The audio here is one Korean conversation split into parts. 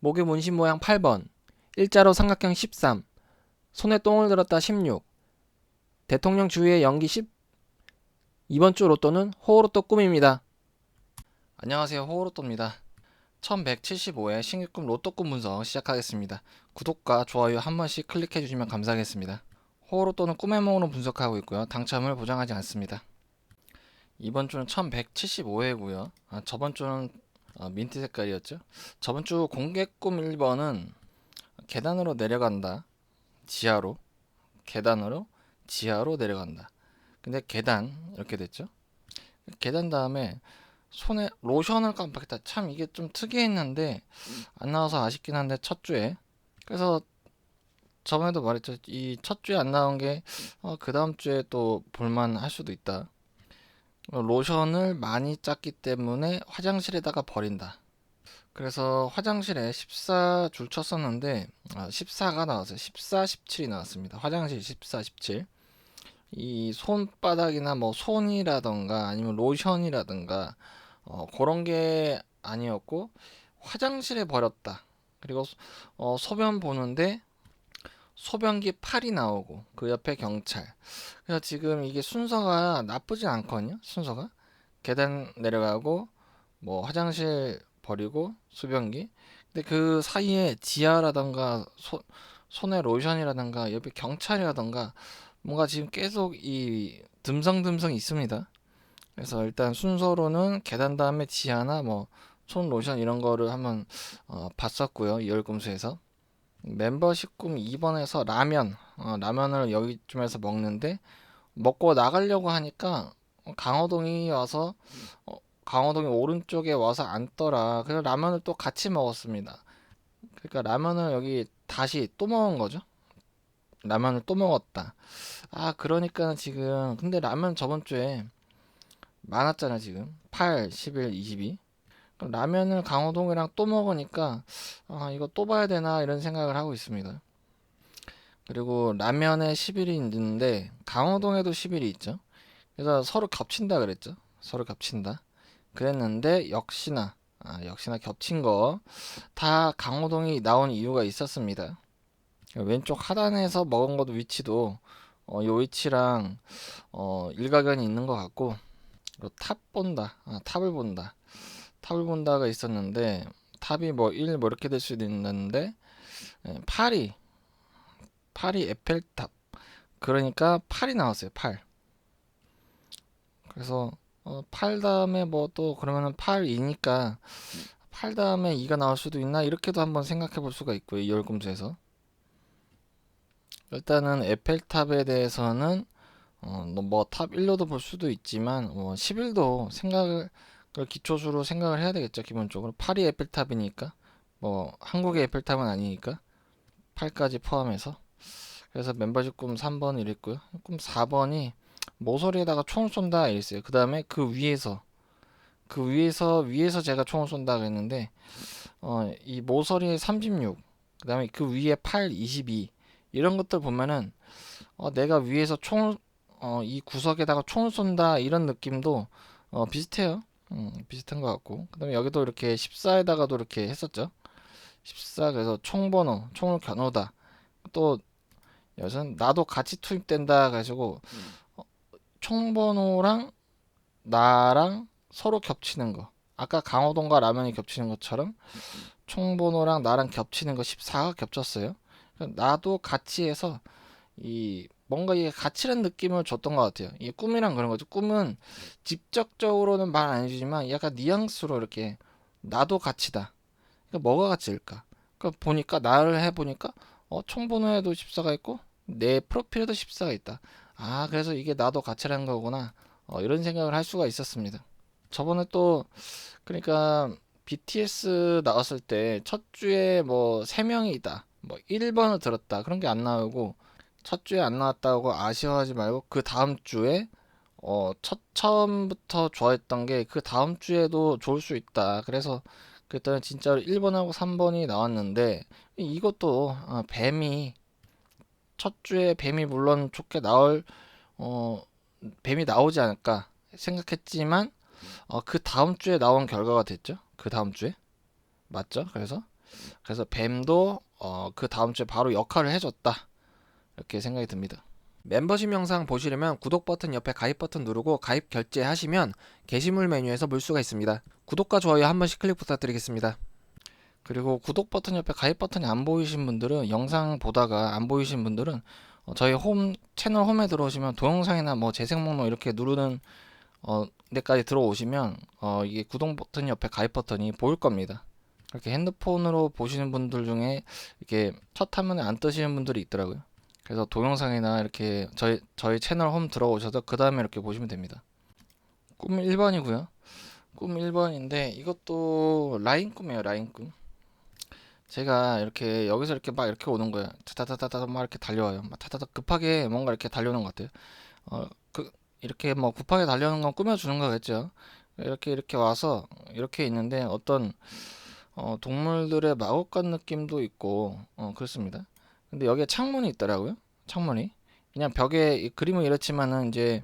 목의 문신 모양 8번, 일자로 삼각형 13, 손에 똥을 들었다 16, 대통령 주위의 연기 10. 이번 주 로또는 호로또 꿈입니다. 안녕하세요. 호로또입니다. 1175회 신규꿈 로또 꿈 분석 시작하겠습니다. 구독과 좋아요 한 번씩 클릭해 주시면 감사하겠습니다. 호로또는 꿈의夢으로 분석하고 있고요. 당첨을 보장하지 않습니다. 이번 주는 1175회고요. 아, 저번 주는 어, 민트 색깔이었죠. 저번 주 공개 꿈 1번은 계단으로 내려간다. 지하로. 계단으로 지하로 내려간다. 근데 계단 이렇게 됐죠. 계단 다음에 손에 로션을 깜빡했다. 참 이게 좀 특이했는데 안 나와서 아쉽긴 한데 첫 주에 그래서 저번에도 말했죠. 이 첫 주에 안 나온 게그 다음 주에 또 볼만 할 수도 있다. 로션을 많이 짰기 때문에 화장실에다가 버린다. 그래서 화장실에 14 줄 쳤었는데 아, 14가 나왔어요. 14, 17이 나왔습니다. 화장실 14, 17. 이 손바닥이나 뭐 손이라던가 아니면 로션이라든가 어, 그런 게 아니었고 화장실에 버렸다. 그리고 어, 소변 보는데 소변기 팔이 나오고 그 옆에 경찰. 그래서 지금 이게 순서가 나쁘진 않거든요. 순서가 계단 내려가고 뭐 화장실 버리고 소변기. 근데 그 사이에 지하라던가 손 손에 로션이라던가 옆에 경찰이라던가 뭔가 지금 계속 이 듬성듬성 있습니다. 그래서 일단 순서로는 계단 다음에 지하나 뭐 손 로션 이런 거를 한번 어, 봤었고요. 이열금수에서 멤버십 꿈 2번에서 라면 어, 라면을 여기쯤에서 먹는데 먹고 나가려고 하니까 강호동이 와서 어, 강호동이 오른쪽에 와서 앉더라. 그래서 라면을 또 같이 먹었습니다. 그러니까 라면을 여기 다시 또 먹은 거죠. 라면을 또 먹었다. 아, 그러니까 지금 근데 라면 저번 주에 많았잖아, 지금. 8, 11, 22. 라면을 강호동이랑 또 먹으니까 아, 이거 또 봐야 되나 이런 생각을 하고 있습니다. 그리고 라면에 10일이 있는데 강호동에도 10일이 있죠. 그래서 서로 겹친다 그랬죠. 서로 겹친다. 그랬는데 역시나 아, 역시나 겹친 거 다 강호동이 나온 이유가 있었습니다. 왼쪽 하단에서 먹은 것도 위치도 어, 요 위치랑 어, 일가견이 있는 것 같고 탑 본다, 아, 탑을 본다, 탑을 본다가 있었는데 탑이 뭐 1, 뭐 이렇게 될 수도 있는데 예, 8이 8이 에펠탑. 그러니까 8이 나왔어요 8 그래서 어, 8 다음에 뭐 또 그러면은 8이니까 8 다음에 2가 나올 수도 있나 이렇게도 한번 생각해 볼 수가 있고요 이 열금수에서. 일단은 에펠탑에 대해서는 어, 뭐탑 1로도 볼 수도 있지만 어, 11도 생각을 그 기초수로 생각을 해야 되겠죠 기본적으로. 8이 에펠탑이니까. 뭐 한국의 에펠탑은 아니니까. 8까지 포함해서. 그래서 멤버십 꿈 3번 이랬고요. 꿈 4번이 모서리에다가 총을 쏜다 이랬어요. 그 다음에 그 위에서. 그 위에서 위에서 제가 총을 쏜다 그랬는데 어, 이 모서리에 36 그 다음에 그 위에 8 22 이런 것들 보면은 어, 내가 위에서 총을 어, 이 구석에다가 총을 쏜다 이런 느낌도 어, 비슷해요 음, 비슷한 것 같고. 그 다음에 여기도 이렇게 14에다가도 이렇게 했었죠. 14 그래서 총번호 총을 겨누다. 또 여기서는 나도 같이 투입된다 가지고 어, 총번호랑 나랑 서로 겹치는 거. 아까 강호동과 라면이 겹치는 것처럼 총번호랑 나랑 겹치는 거 14가 겹쳤어요. 나도 같이 해서 이 뭔가 이게 가치란 느낌을 줬던 것 같아요. 이게 꿈이란 그런 거죠. 꿈은 직접적으로는 말 안 해주지만 약간 뉘앙스로 이렇게 나도 가치다. 그러니까 뭐가 가치일까? 그러니까 보니까 나를 해보니까 어 총번호에도 14가 있고 내 프로필에도 14가 있다. 아 그래서 이게 나도 가치라는 거구나. 어, 이런 생각을 할 수가 있었습니다. 저번에 또 그러니까 BTS 나왔을 때 첫 주에 뭐 3명이다. 뭐 1번을 들었다. 그런 게 안 나오고 첫 주에 안 나왔다고 아쉬워하지 말고 그 다음 주에 어, 첫 처음부터 좋아했던 게 그 다음 주에도 좋을 수 있다. 그래서 그랬더니 진짜로 1번하고 3번이 나왔는데 이것도 어, 뱀이 첫 주에 뱀이 물론 좋게 나올 어, 뱀이 나오지 않을까 생각했지만 어, 그 다음 주에 나온 결과가 됐죠. 그 다음 주에 맞죠? 그래서 그래서 뱀도 어, 그 다음 주에 바로 역할을 해줬다. 이렇게 생각이 듭니다. 멤버십 영상 보시려면 구독 버튼 옆에 가입 버튼 누르고 가입 결제하시면 게시물 메뉴에서 볼 수가 있습니다. 구독과 좋아요 한 번씩 클릭 부탁드리겠습니다. 그리고 구독 버튼 옆에 가입 버튼이 안 보이신 분들은 영상 보다가 안 보이신 분들은 어, 저희 홈 채널 홈에 들어오시면 동영상이나 뭐 재생 목록 이렇게 누르는 어, 데까지 들어오시면 어, 이게 구독 버튼 옆에 가입 버튼이 보일 겁니다. 이렇게 핸드폰으로 보시는 분들 중에 이렇게 첫 화면에 안 뜨시는 분들이 있더라고요. 그래서 동영상이나 이렇게 저희 저희 채널 홈 들어오셔서 그 다음에 이렇게 보시면 됩니다. 꿈 1번이고요. 꿈 1번인데 이것도 라인 꿈이에요. 라인 꿈. 제가 이렇게 여기서 이렇게 막 이렇게 오는 거예요. 타타타타타 막 이렇게 달려와요. 막 타타타 급하게 뭔가 이렇게 달려오는 것 같아요. 어, 그 이렇게 뭐 급하게 달려오는 건 꾸며주는 거겠죠. 이렇게 이렇게 와서 이렇게 있는데 어떤 어, 동물들의 마법관 느낌도 있고 어, 그렇습니다. 근데 여기에 창문이 있더라고요. 창문이 그냥 벽에 이 그림은 이렇지만은 이제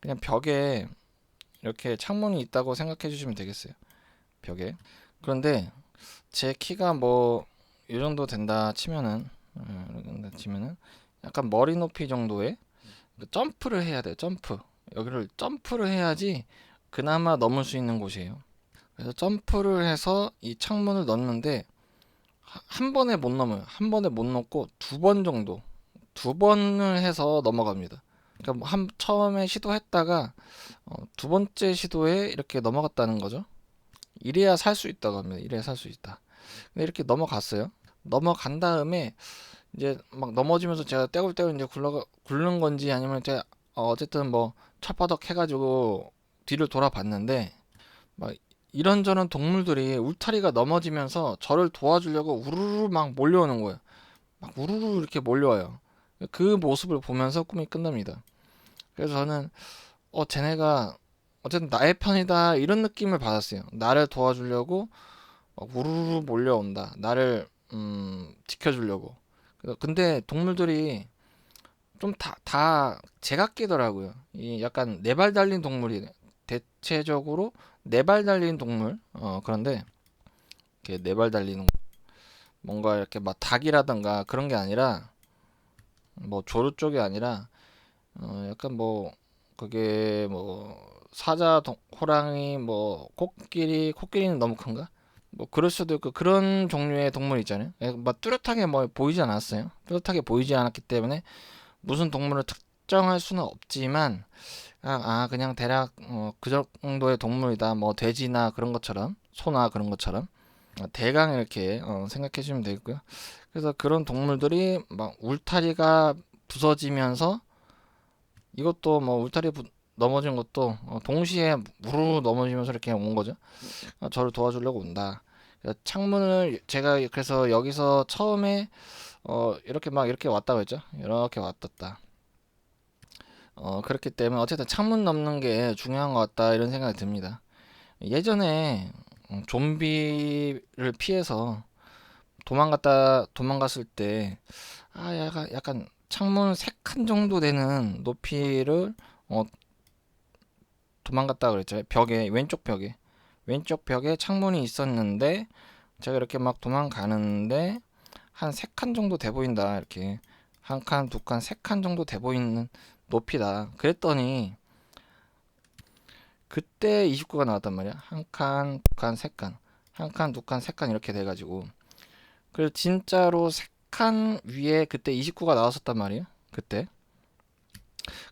그냥 벽에 이렇게 창문이 있다고 생각해 주시면 되겠어요. 벽에. 그런데 제 키가 뭐 이 정도 된다 치면은 어, 이런다 치면은 약간 머리 높이 정도의 그 점프를 해야 돼요. 점프. 여기를 점프를 해야지 그나마 넘을 수 있는 곳이에요. 그래서 점프를 해서 이 창문을 넣는데 하- 한 번에 못 넘어요. 한 번에 못 넘고 두 번 정도, 두 번을 해서 넘어갑니다. 그러니까 뭐한 처음에 시도했다가 어, 두 번째 시도에 이렇게 넘어갔다는 거죠. 이래야 살 수 있다고 합니다. 이래야 살 수 있다. 근데 이렇게 넘어갔어요. 넘어간 다음에 이제 막 넘어지면서 제가 떼굴떼굴 이제 굴러 굴른 건지 아니면 제가 어, 어쨌든 뭐 첫바닥 해가지고 뒤를 돌아봤는데 막 이런저런 동물들이 울타리가 넘어지면서 저를 도와주려고 우르르 막 몰려오는 거예요. 막 우르르 이렇게 몰려와요. 그 모습을 보면서 꿈이 끝납니다. 그래서 저는 어 쟤네가 어쨌든 나의 편이다 이런 느낌을 받았어요. 나를 도와주려고 막 우르르 몰려온다. 나를 음, 지켜주려고. 근데 동물들이 좀다다 제각기더라고요. 이 약간 네 발 달린 동물이 대체적으로 네 발 달린 동물. 어 그런데 이렇게 네 발 달리는 거. 뭔가 이렇게 막 닭이라던가 그런 게 아니라 뭐 조류 쪽이 아니라 어 약간 뭐 그게 뭐 사자, 동- 호랑이, 뭐 코끼리, 코끼리는 너무 큰가? 뭐 그럴 수도 있고 그런 종류의 동물 있잖아요. 예, 막 뚜렷하게 뭐 보이지 않았어요. 뚜렷하게 보이지 않았기 때문에 무슨 동물을 특정할 수는 없지만 아, 아, 그냥 대략 어, 그 정도의 동물이다. 뭐 돼지나 그런 것처럼 소나 그런 것처럼 어, 대강 이렇게 어, 생각해 주시면 되겠고요. 그래서 그런 동물들이 막 울타리가 부서지면서 이것도 뭐 울타리 부- 넘어진 것도 어, 동시에 무르르 넘어지면서 이렇게 온 거죠. 어, 저를 도와주려고 온다. 창문을 제가 그래서 여기서 처음에 어, 이렇게 막 이렇게 왔다고 했죠. 이렇게 왔었다. 어, 그렇기 때문에 어쨌든 창문 넘는 게 중요한 것 같다 이런 생각이 듭니다. 예전에 음, 좀비를 피해서 도망갔다 도망갔을 때 아, 약간 약간 창문 세 칸 정도 되는 높이를 어, 도망갔다 그랬죠. 벽에 왼쪽 벽에 왼쪽 벽에 창문이 있었는데 제가 이렇게 막 도망가는데 한 세 칸 정도 돼 보인다 이렇게 한 칸, 두 칸, 세 칸 정도 돼 보이는 높이다. 그랬더니 그때 29가 나왔단 말이야. 한 칸, 두 칸, 세 칸, 한 칸, 두 칸, 세 칸 이렇게 돼가지고 그래서 진짜로 세 칸 위에 그때 29가 나왔었단 말이에요. 그때.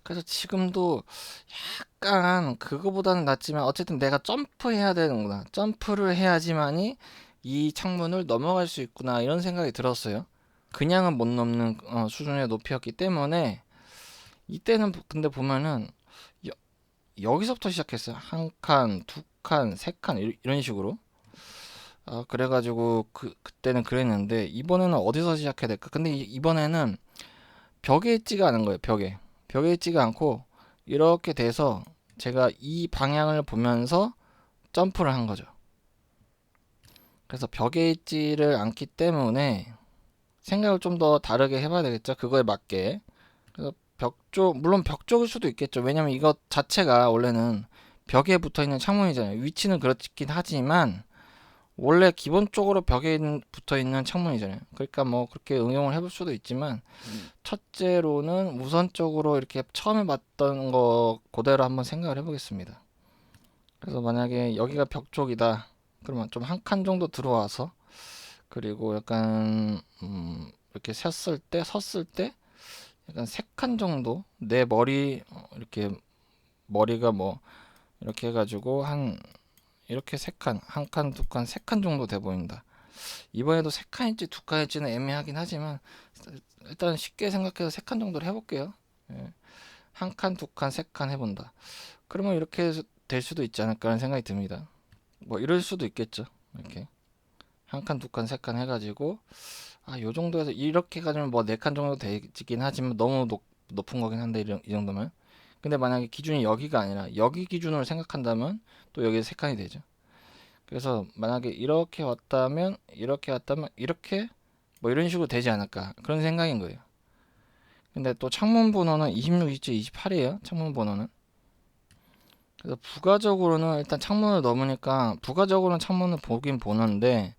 그래서 지금도 약간 그거보다는 낫지만 어쨌든 내가 점프해야 되는구나. 점프를 해야지만이 이 창문을 넘어갈 수 있구나 이런 생각이 들었어요. 그냥은 못 넘는 어, 수준의 높이였기 때문에 이때는 보- 근데 보면은 여, 여기서부터 시작했어요. 한 칸, 두 칸, 세 칸 이런 식으로. 아, 그래가지고 그 그때는 그랬는데 이번에는 어디서 시작해야 될까? 근데 이- 이번에는 벽에 있지가 않은 거예요. 벽에 벽에 있지가 않고 이렇게 돼서 제가 이 방향을 보면서 점프를 한 거죠. 그래서 벽에 있지를 않기 때문에 생각을 좀 더 다르게 해봐야 되겠죠. 그거에 맞게. 그래서 벽 쪽, 물론 벽 쪽일 수도 있겠죠. 왜냐면 이것 자체가 원래는 벽에 붙어 있는 창문이잖아요. 위치는 그렇긴 하지만 원래 기본적으로 벽에 붙어 있는 창문이잖아요. 그러니까 뭐 그렇게 응용을 해볼 수도 있지만 음. 첫째로는 우선적으로 이렇게 처음에 봤던 거 그대로 한번 생각을 해보겠습니다. 그래서 만약에 여기가 벽 쪽이다. 그러면 좀 한 칸 정도 들어와서 그리고 약간 음, 이렇게 섰을 때 섰을 때 약간 세칸 정도 내 머리 어, 이렇게 머리가 뭐 이렇게 해가지고 한 이렇게 세 칸, 한 칸, 두 칸, 세 칸 정도 돼 보인다. 이번에도 세 칸일지 두 칸일지는 애매하긴 하지만 일단 쉽게 생각해서 세 칸 정도를 해볼게요. 예. 한 칸, 두 칸, 세 칸 해본다. 그러면 이렇게 될 수도 있지 않을까라는 생각이 듭니다. 뭐 이럴 수도 있겠죠. 이렇게 한 칸, 두 칸, 세 칸 해가지고 아, 요 정도에서 이렇게 가지면 뭐 네 칸 정도 되긴 하지만 너무 높, 높은 거긴 한데 이, 정- 이 정도면. 근데 만약에 기준이 여기가 아니라 여기 기준으로 생각한다면 또 여기 세 칸이 되죠. 그래서 만약에 이렇게 왔다면 이렇게 왔다면 이렇게 뭐 이런 식으로 되지 않을까 그런 생각인 거예요. 근데 또 창문 번호는 26이지 28이에요. 창문 번호는. 그래서 부가적으로는 일단 창문을 넘으니까 부가적으로는 창문을 보긴 보는데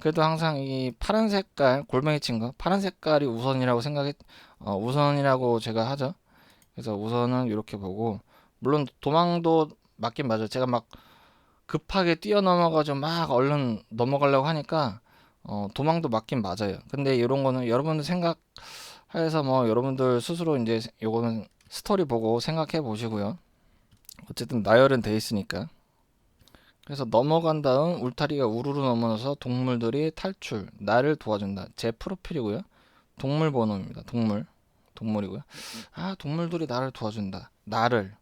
그래도 항상 이 파란 색깔 골뱅이 친 거 파란 색깔이 우선이라고 생각했 어, 우선이라고 제가 하죠. 그래서 우선은 이렇게 보고 물론 도망도 맞긴 맞아요. 제가 막 급하게 뛰어넘어가지고 막 얼른 넘어가려고 하니까 어, 도망도 맞긴 맞아요. 근데 이런 거는 여러분들 생각해서 뭐 여러분들 스스로 이제 요거는 스토리 보고 생각해 보시고요. 어쨌든 나열은 돼 있으니까. 그래서 넘어간 다음 울타리가 우르르 넘어서 동물들이 탈출, 나를 도와준다. 제 프로필이고요. 동물 번호입니다. 동물. 동물이고요. 아, 동물들이 나를 도와준다. 나를.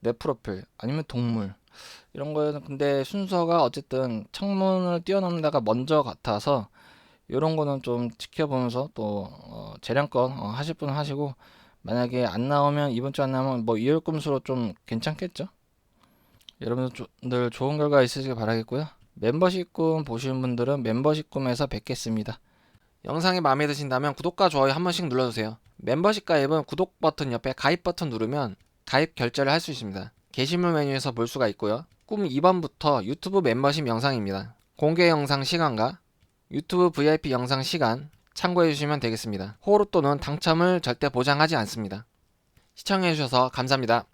내 프로필. 아니면 동물. 이런 거에는 근데 순서가 어쨌든 창문을 뛰어넘다가 먼저 같아서 이런 거는 좀 지켜보면서 또 어, 재량권 어, 하실 분은 하시고 만약에 안 나오면 이번 주 안 나오면 뭐 이월 금수로 좀 괜찮겠죠? 여러분들 좋은 결과 있으시길 바라겠고요. 멤버십 꿈 보시는 분들은 멤버십 꿈에서 뵙겠습니다. 영상이 마음에 드신다면 구독과 좋아요 한 번씩 눌러주세요. 멤버십 가입은 구독 버튼 옆에 가입 버튼 누르면 가입 결제를 할 수 있습니다. 게시물 메뉴에서 볼 수가 있고요. 꿈 2번부터 유튜브 멤버십 영상입니다. 공개 영상 시간과 유튜브 VIP 영상 시간 참고해 주시면 되겠습니다. 호로 또는 당첨을 절대 보장하지 않습니다. 시청해 주셔서 감사합니다.